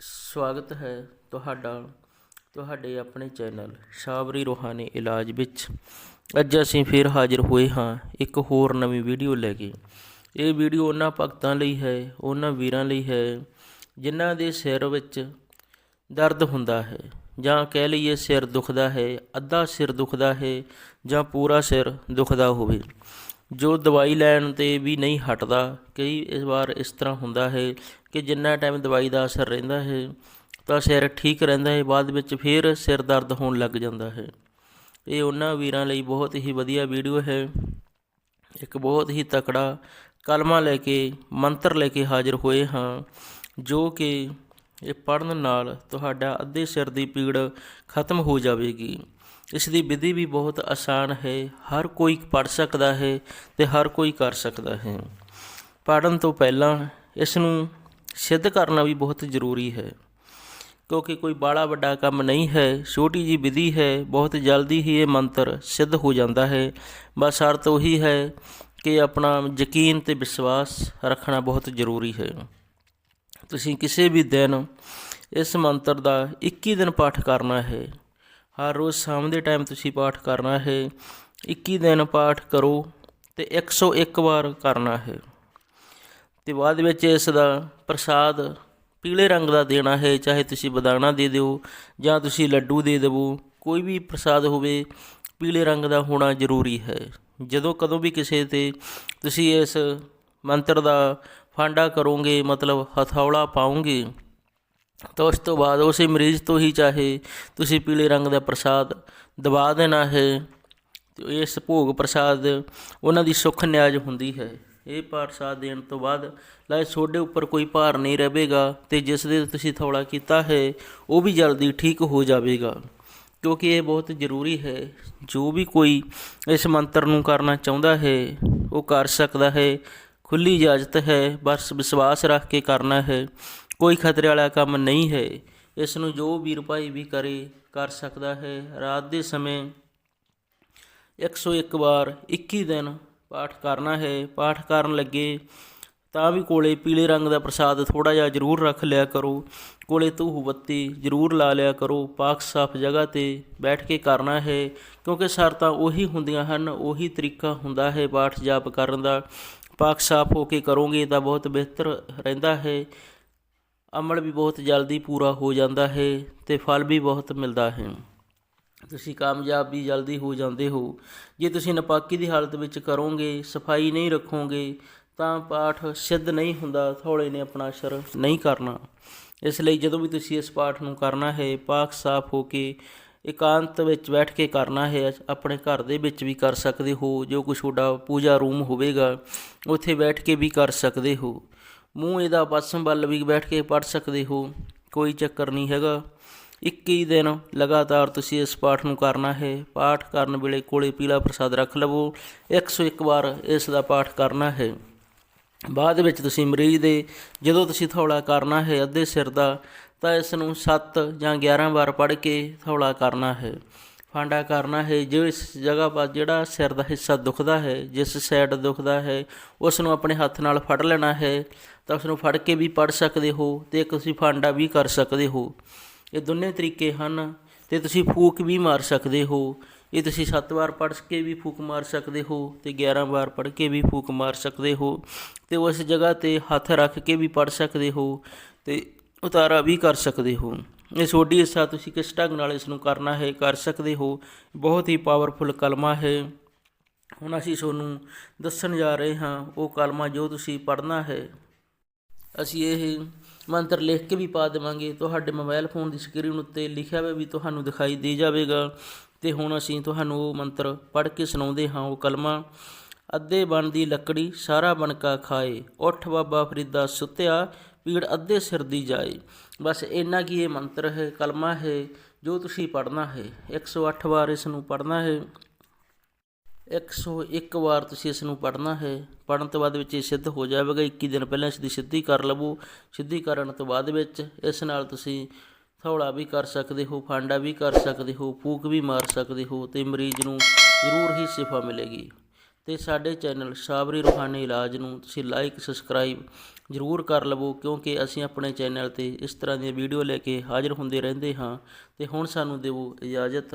ਸਵਾਗਤ ਹੈ ਤੁਹਾਡਾ, ਤੁਹਾਡੇ ਆਪਣੇ ਚੈਨਲ ਸ਼ਾਬਰੀ ਰੋਹਾਨੀ ਇਲਾਜ ਵਿੱਚ। ਅੱਜ ਅਸੀਂ ਫਿਰ ਹਾਜ਼ਰ ਹੋਏ ਹਾਂ ਇੱਕ ਹੋਰ ਨਵੀਂ ਵੀਡੀਓ ਲੈ ਕੇ। ਇਹ ਵੀਡੀਓ ਉਹਨਾਂ ਭਗਤਾਂ ਲਈ ਹੈ, ਉਹਨਾਂ ਵੀਰਾਂ ਲਈ ਹੈ, ਜਿਨ੍ਹਾਂ ਦੇ ਸਿਰ ਵਿੱਚ ਦਰਦ ਹੁੰਦਾ ਹੈ, ਜਾਂ ਕਹਿ ਲਈਏ ਸਿਰ ਦੁਖਦਾ ਹੈ, ਅੱਧਾ ਸਿਰ ਦੁਖਦਾ ਹੈ, ਜਾਂ ਪੂਰਾ ਸਿਰ ਦੁਖਦਾ ਹੋਵੇ। ਜੋ ਦਵਾਈ ਲੈਣ ਤੇ ਵੀ ਨਹੀਂ ਹਟਦਾ, ਕਈ ਇਸ ਵਾਰ ਇਸ ਤਰ੍ਹਾਂ ਹੁੰਦਾ ਹੈ ਕਿ ਜਿੰਨਾ ਟਾਈਮ ਦਵਾਈ ਦਾ ਅਸਰ ਰਹਿੰਦਾ ਹੈ, ਤਾਂ ਸਿਰ ਠੀਕ ਰਹਿੰਦਾ ਹੈ, ਬਾਅਦ ਵਿੱਚ ਫਿਰ ਸਿਰ ਦਰਦ ਹੋਣ ਲੱਗ ਜਾਂਦਾ ਹੈ। ਇਹ ਉਹਨਾਂ ਵੀਰਾਂ ਲਈ ਬਹੁਤ ਹੀ ਵਧੀਆ ਵੀਡੀਓ ਹੈ। ਇੱਕ ਬਹੁਤ ਹੀ ਤਕੜਾ ਕਲਮਾ ਲੈ ਕੇ, ਮੰਤਰ ਲੈ ਕੇ ਹਾਜ਼ਰ ਹੋਏ ਹਾਂ, ਜੋ ਕਿ ਇਹ ਪੜਨ ਨਾਲ ਤੁਹਾਡਾ ਅੱਧੇ ਸਿਰ ਦੀ ਪੀੜ ਖਤਮ ਹੋ ਜਾਵੇਗੀ। ਇਸ ਦੀ ਵਿਧੀ ਵੀ ਬਹੁਤ ਆਸਾਨ ਹੈ। ਹਰ ਕੋਈ ਪੜ ਸਕਦਾ ਹੈ ਤੇ ਹਰ ਕੋਈ ਕਰ ਸਕਦਾ ਹੈ। ਪੜਨ ਤੋਂ ਪਹਿਲਾਂ ਇਸ ਨੂੰ ਸਿੱਧ ਕਰਨਾ ਵੀ ਬਹੁਤ ਜ਼ਰੂਰੀ ਹੈ। ਕਿਉਂਕਿ ਕੋਈ ਬਾਲਾ ਵੱਡਾ ਕੰਮ ਨਹੀਂ ਹੈ, ਛੋਟੀ ਜੀ ਵਿਧੀ ਹੈ, ਬਹੁਤ ਜਲਦੀ ਹੀ ਇਹ ਮੰਤਰ ਸਿੱਧ ਹੋ ਜਾਂਦਾ ਹੈ। ਬਸ ਅਰਥ ਉਹੀ ਹੈ ਕਿ ਆਪਣਾ ਯਕੀਨ ਤੇ ਵਿਸ਼ਵਾਸ ਰੱਖਣਾ ਬਹੁਤ ਜ਼ਰੂਰੀ ਹੈ। ਤੁਸੀਂ ਕਿਸੇ ਵੀ ਦਿਨ ਇਸ ਮੰਤਰ ਦਾ 21 ਦਿਨ ਪਾਠ ਕਰਨਾ ਹੈ। ਹਰ ਰੋਜ਼ ਸ਼ਾਮ ਦੇ ਟਾਈਮ ਤੁਸੀਂ ਪਾਠ ਕਰਨਾ ਹੈ। 21 ਦਿਨ ਪਾਠ ਕਰੋ ਤੇ 101 ਵਾਰ ਕਰਨਾ ਹੈ। ਤੇ ਬਾਅਦ ਵਿੱਚ ਇਸ ਦਾ ਪ੍ਰਸਾਦ ਪੀਲੇ ਰੰਗ ਦਾ ਦੇਣਾ ਹੈ, ਚਾਹੇ ਤੁਸੀਂ ਬਦਾਨਾ ਦੇ ਦਿਓ ਜਾਂ ਤੁਸੀਂ ਲੱਡੂ ਦੇ ਦੇਵੋ। ਕੋਈ ਵੀ ਪ੍ਰਸਾਦ ਹੋਵੇ, ਪੀਲੇ ਰੰਗ ਦਾ ਹੋਣਾ ਜ਼ਰੂਰੀ ਹੈ। ਜਦੋਂ ਕਦੋਂ ਵੀ ਕਿਸੇ ਤੇ ਤੁਸੀਂ ਇਸ ਮੰਤਰ ਦਾ ਫਾਂਡਾ ਕਰੋਗੇ, ਮਤਲਬ ਹਥੌਲਾ ਪਾਉਂਗੇ ਤਾਂ ਉਸ ਤੋਂ ਬਾਅਦ ਉਸੇ ਮਰੀਜ਼ ਤੋਂ ਹੀ ਚਾਹੇ ਤੁਸੀਂ ਪੀਲੇ ਰੰਗ ਦਾ ਪ੍ਰਸਾਦ ਦਬਾ ਦੇਣਾ ਹੈ, ਤੇ ਇਸ ਭੋਗ ਪ੍ਰਸਾਦ ਉਹਨਾਂ ਦੀ ਸੁੱਖ ਨਿਆਜ ਹੁੰਦੀ ਹੈ। ਇਹ ਪ੍ਰਸਾਦ ਦੇਣ ਤੋਂ ਬਾਅਦ ਲਾਏ ਤੁਹਾਡੇ ਉੱਪਰ ਕੋਈ ਭਾਰ ਨਹੀਂ ਰਹੇਗਾ ਤੇ ਜਿਸ ਦੇ ਤੁਸੀਂ ਥੌਲਾ ਕੀਤਾ ਹੈ, ਉਹ ਵੀ ਜਲਦੀ ਠੀਕ ਹੋ ਜਾਵੇਗਾ। ਕਿਉਂਕਿ ਇਹ ਬਹੁਤ ਜ਼ਰੂਰੀ ਹੈ, ਜੋ ਵੀ ਕੋਈ ਇਸ ਮੰਤਰ ਨੂੰ ਕਰਨਾ ਚਾਹੁੰਦਾ ਹੈ, ਉਹ ਕਰ ਸਕਦਾ ਹੈ। ਖੁੱਲੀ ਇਜਾਜ਼ਤ ਹੈ, ਬਸ ਵਿਸ਼ਵਾਸ ਰੱਖ ਕੇ ਕਰਨਾ ਹੈ। ਕੋਈ ਖਤਰੇ ਵਾਲਾ ਕੰਮ ਨਹੀਂ ਹੈ। ਇਸ ਨੂੰ ਜੋ ਵੀਰ ਭਾਈ ਵੀ ਕਰੇ, ਕਰ ਸਕਦਾ ਹੈ। ਰਾਤ ਦੇ ਸਮੇਂ 101 ਵਾਰ 21 ਦਿਨ ਪਾਠ ਕਰਨਾ ਹੈ। ਪਾਠ ਕਰਨ ਲੱਗੇ ਤਾਂ ਵੀ ਕੋਲੇ ਪੀਲੇ ਰੰਗ ਦਾ ਪ੍ਰਸਾਦ ਥੋੜਾ ਜਿਹਾ ਜ਼ਰੂਰ ਰੱਖ ਲਿਆ ਕਰੋ। ਕੋਲੇ ਧੂਹ ਬੱਤੀ ਜ਼ਰੂਰ ਲਾ ਲਿਆ ਕਰੋ। ਪਾਕ ਸਾਫ਼ ਜਗ੍ਹਾ ਤੇ ਬੈਠ ਕੇ ਕਰਨਾ ਹੈ, ਕਿਉਂਕਿ ਸ਼ਰਤਾਂ ਉਹੀ ਹੁੰਦੀਆਂ ਹਨ, ਉਹੀ ਤਰੀਕਾ ਹੁੰਦਾ ਹੈ ਪਾਠ ਜਾਪ ਕਰਨ ਦਾ। ਪਾਕ ਸਾਫ਼ ਹੋ ਕੇ ਕਰੋਗੇ ਤਾਂ ਬਹੁਤ ਬਿਹਤਰ ਰਹਿੰਦਾ ਹੈ। ਅਮਲ ਵੀ ਬਹੁਤ ਜਲਦੀ ਪੂਰਾ ਹੋ ਜਾਂਦਾ ਹੈ ਤੇ ਫਲ ਵੀ ਬਹੁਤ ਮਿਲਦਾ ਹੈ। ਤੁਸੀਂ ਕਾਮਯਾਬ ਵੀ ਜਲਦੀ ਹੋ ਜਾਂਦੇ ਹੋ। ਜੇ ਤੁਸੀਂ ਨਪਾਕੀ ਦੀ ਹਾਲਤ ਵਿੱਚ ਕਰੋਗੇ, ਸਫ਼ਾਈ ਨਹੀਂ ਰੱਖੋਗੇ, ਤਾਂ ਪਾਠ ਸਿੱਧ ਨਹੀਂ ਹੁੰਦਾ ਥੋੜੇ ਨੇ ਆਪਣਾ ਅਸਰ ਨਹੀਂ ਕਰਨਾ। ਇਸ ਲਈ ਜਦੋਂ ਵੀ ਤੁਸੀਂ ਇਸ ਪਾਠ ਨੂੰ ਕਰਨਾ ਹੈ, ਪਾਕ ਸਾਫ਼ ਹੋ ਕੇ ਇਕਾਂਤ ਵਿੱਚ ਬੈਠ ਕੇ ਕਰਨਾ ਹੈ, ਆਪਣੇ ਘਰ ਦੇ ਵਿੱਚ ਵੀ ਕਰ ਸਕਦੇ ਹੋ, ਜੋ ਕੁਛ ਤੁਹਾਡਾ ਪੂਜਾ ਰੂਮ ਹੋਵੇਗਾ, ਉੱਥੇ ਬੈਠ ਕੇ ਵੀ ਕਰ ਸਕਦੇ ਹੋ। ਮੂੰਹ ਇਹਦਾ ਪਸਮ ਵੱਲ ਵੀ ਬੈਠ ਕੇ ਪੜ ਸਕਦੇ ਹੋ, ਕੋਈ ਚੱਕਰ ਨਹੀਂ ਹੈਗਾ। 21 ਦਿਨ ਲਗਾਤਾਰ ਤੁਸੀਂ ਇਸ ਪਾਠ ਨੂੰ ਕਰਨਾ ਹੈ, ਪਾਠ ਕਰਨ ਵੇਲੇ ਕੋਲੇ ਪੀਲਾ ਪ੍ਰਸਾਦ ਰੱਖ ਲਵੋ 101 ਵਾਰ ਇਸ ਦਾ ਪਾਠ ਕਰਨਾ ਹੈ। ਬਾਅਦ ਵਿੱਚ ਤੁਸੀਂ ਮਰੀਜ਼ ਦੇ, ਜਦੋਂ ਤੁਸੀਂ ਥੌਲਾ ਕਰਨਾ ਹੈ, ਅੱਧੇ ਸਿਰ ਦਾ ਤਾਂ ਇਸ ਨੂੰ 7 ਜਾਂ 11 ਵਾਰ ਪੜ੍ਹ ਕੇ ਥੌਲਾ ਕਰਨਾ ਹੈ। ਫਾਂਡਾ ਕਰਨਾ ਹੈ, ਜਿਸ ਜਗ੍ਹਾ 'ਪਰ ਜਿਹੜਾ ਸਿਰ ਦਾ ਹਿੱਸਾ ਦੁਖਦਾ ਹੈ, ਜਿਸ ਸਾਈਡ ਦੁਖਦਾ ਹੈ ਉਸ ਨੂੰ ਆਪਣੇ ਹੱਥ ਨਾਲ ਫੜ ਲੈਣਾ ਹੈ। ਤਾਂ ਉਸ ਨੂੰ ਫੜ ਕੇ ਵੀ ਪੜ ਸਕਦੇ ਹੋ ਤੇ ਇੱਕ ਤੁਸੀਂ ਫਾਂਡਾ ਵੀ ਕਰ ਸਕਦੇ ਹੋ। ਇਹ ਦੋਨੇ ਤਰੀਕੇ ਹਨ ਤੇ ਤੁਸੀਂ ਫੂਕ ਵੀ ਮਾਰ ਸਕਦੇ ਹੋ। ਇਹ ਤੁਸੀਂ 7 ਵਾਰ ਪੜ ਕੇ ਵੀ ਫੂਕ ਮਾਰ ਸਕਦੇ ਹੋ ਤੇ 11 ਵਾਰ ਪੜ ਕੇ ਵੀ ਫੂਕ ਮਾਰ ਸਕਦੇ ਹੋ ਤੇ ਉਸ ਜਗ੍ਹਾ ਤੇ ਹੱਥ ਰੱਖ ਕੇ ਵੀ ਪੜ ਸਕਦੇ ਹੋ ਤੇ ਉਤਾਰਾ ਵੀ ਕਰ ਸਕਦੇ ਹੋ। ਇਹ ਤੁਹਾਡੀ ਹਿੱਸਾ ਤੁਸੀਂ ਕਿਸ ਢੰਗ ਨਾਲ ਇਸ ਨੂੰ ਕਰਨਾ ਹੈ, ਕਰ ਸਕਦੇ ਹੋ। ਬਹੁਤ ਹੀ ਪਾਵਰਫੁਲ ਕਲਮਾ ਹੈ। ਹੁਣ ਅਸੀਂ ਤੁਹਾਨੂੰ ਦੱਸਣ ਜਾ ਰਹੇ ਹਾਂ, ਉਹ ਕਲਮਾ ਜੋ ਤੁਸੀਂ ਪੜ੍ਹਨਾ ਹੈ। ਅਸੀਂ ਇਹ ਮੰਤਰ ਲਿਖ ਕੇ ਵੀ ਪਾ ਦੇਵਾਂਗੇ। ਤੁਹਾਡੇ ਮੋਬਾਈਲ ਫੋਨ ਦੀ ਸਕਰੀਨ ਉੱਤੇ ਲਿਖਿਆ ਹੋਇਆ ਵੀ ਤੁਹਾਨੂੰ ਦਿਖਾਈ ਦੇ ਜਾਵੇਗਾ। ਤੇ ਹੁਣ ਅਸੀਂ ਤੁਹਾਨੂੰ ਉਹ ਮੰਤਰ ਪੜ੍ਹ ਕੇ ਸੁਣਾਉਂਦੇ ਹਾਂ, ਉਹ ਕਲਮਾ। ਅੱਧੇ ਬਣ ਦੀ ਲੱਕੜੀ ਸਾਰਾ ਬਣਕਾ ਖਾਏ। ਉੱਠ ਬਾਬਾ ਫਰੀਦਾ ਸੁੱਤਿਆ, ਪੀੜ ਅੱਧੇ ਸਿਰ ਦੀ ਜਾਏ। ਬਸ ਇੰਨਾ ਕੀ ਇਹ ਮੰਤਰ ਹੈ, ਕਲਮਾ ਹੈ, ਜੋ ਤੁਸੀਂ ਪੜ੍ਹਨਾ ਹੈ। 108 ਵਾਰ ਇਸ ਨੂੰ ਪੜ੍ਹਨਾ ਹੈ। 101 ਵਾਰ ਤੁਸੀਂ ਇਸ ਨੂੰ ਪੜ੍ਹਨਾ ਹੈ। ਪੜਨ ਤੋਂ ਬਾਅਦ ਵਿੱਚ ਇਹ ਸਿੱਧ ਹੋ ਜਾਵੇਗਾ। 21 ਦਿਨ ਪਹਿਲਾਂ ਇਸ ਦੀ ਸਿੱਧੀ ਕਰ ਲਵੋ। ਸਿੱਧੀ ਕਰਨ ਤੋਂ ਬਾਅਦ ਵਿੱਚ ਇਸ ਨਾਲ ਤੁਸੀਂ ਥੌਲਾ ਵੀ ਕਰ ਸਕਦੇ ਹੋ, ਫਾਂਡਾ ਵੀ ਕਰ ਸਕਦੇ ਹੋ, ਫੂਕ ਵੀ ਮਾਰ ਸਕਦੇ ਹੋ ਤੇ ਮਰੀਜ਼ ਨੂੰ ਜ਼ਰੂਰ ਹੀ ਸ਼ਿਫਾ ਮਿਲੇਗੀ। ਤੇ ਸਾਡੇ ਚੈਨਲ ਸਾਬਰੀ ਰੂਹਾਨੀ ਇਲਾਜ ਨੂੰ ਤੁਸੀਂ ਲਾਈਕ ਸਬਸਕ੍ਰਾਈਬ ਜ਼ਰੂਰ ਕਰ ਲਵੋ, ਕਿਉਂਕਿ ਅਸੀਂ ਆਪਣੇ ਚੈਨਲ ਤੇ ਇਸ ਤਰ੍ਹਾਂ ਦੀਆਂ ਵੀਡੀਓ ਲੈ ਕੇ ਹਾਜ਼ਰ ਹੁੰਦੇ ਰਹਿੰਦੇ ਹਾਂ ਤੇ ਹੁਣ ਸਾਨੂੰ ਦਿਓ ਇਜਾਜ਼ਤ।